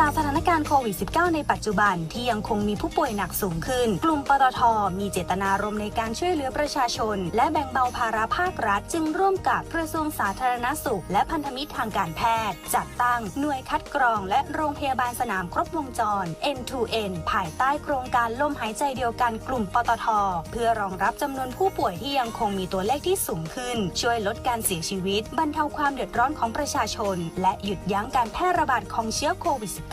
จากสถานการณ์โควิด -19 ในปัจจุบันที่ยังคงมีผู้ป่วยหนักสูงขึ้น กลุ่มปตท มีเจตนารมณ์ในการช่วยเหลือประชาชน และแบ่งเบาภาระภาครัฐ จึงร่วมกับกระทรวงสาธารณสุข และพันธมิตรทางการแพทย์ จัดตั้งหน่วยคัดกรอง และโรงพยาบาลสนามครบวงจร N2N ภายใต้โครงการลมหายใจเดียวกันกลุ่มปตท เพื่อรองรับจำนวนผู้ป่วยที่ยังคงมีตัวเลขที่สูงขึ้น ช่วยลดการเสียชีวิต บรรเทาความเดือดร้อนของประชาชน และหยุดยั้งการแพร่ระบาดของเชื้อโควิด -19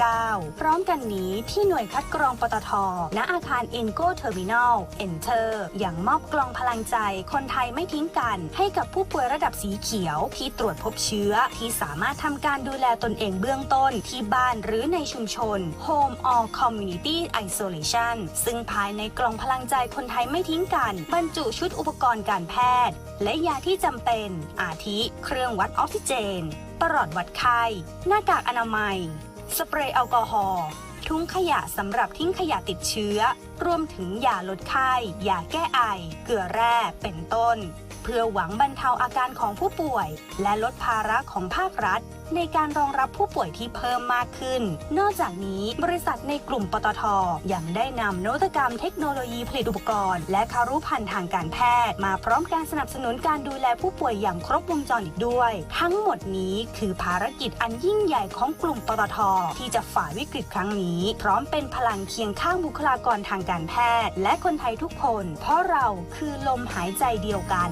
พร้อมกันนี้ที่หน่วยคัดกรองปตท ณ อาคาร Inco Terminal Enter อย่างมอบกล่องพลังใจ คนไทยไม่ทิ้งกัน ให้กับผู้ป่วยระดับสีเขียว ที่ตรวจพบเชื้อ ที่สามารถทำการดูแลตนเองเบื้องต้น ที่บ้านหรือในชุมชน Home or Community Isolation ซึ่งภายในกล่องพลังใจคนไทยไม่ทิ้งกัน บรรจุชุดอุปกรณ์การแพทย์ และยาที่จำเป็น อาทิ เครื่องวัดออกซิเจน ปลอดวัดไข้ หน้ากากอนามัย สเปรย์แอลกอฮอล์ถุงขยะสำหรับทิ้งขยะติดเชื้อ รวมถึงยาลดไข้ยาแก้ไอ เกลือแร่เป็นต้น เพื่อหวังบรรเทาอาการของผู้ป่วย และลดภาระของภาครัฐ ในการรองรับผู้ป่วยที่เพิ่มมากขึ้น นอกจากนี้บริษัทในกลุ่มปตทยังได้นำนวัตกรรมเทคโนโลยีผลิตอุปกรณ์ และคารุพันธ์ทางการแพทย์ มาพร้อมการสนับสนุนการดูแลผู้ป่วยอย่างครบวงจรอีกด้วย ทั้งหมดนี้คือภารกิจอันยิ่งใหญ่ของกลุ่มปตทที่จะฝ่าวิกฤตครั้งนี้ พร้อมเป็นพลังเคียงข้างบุคลากรทางการแพทย์ และคนไทยทุกคน เพราะเราคือลมหายใจเดียวกัน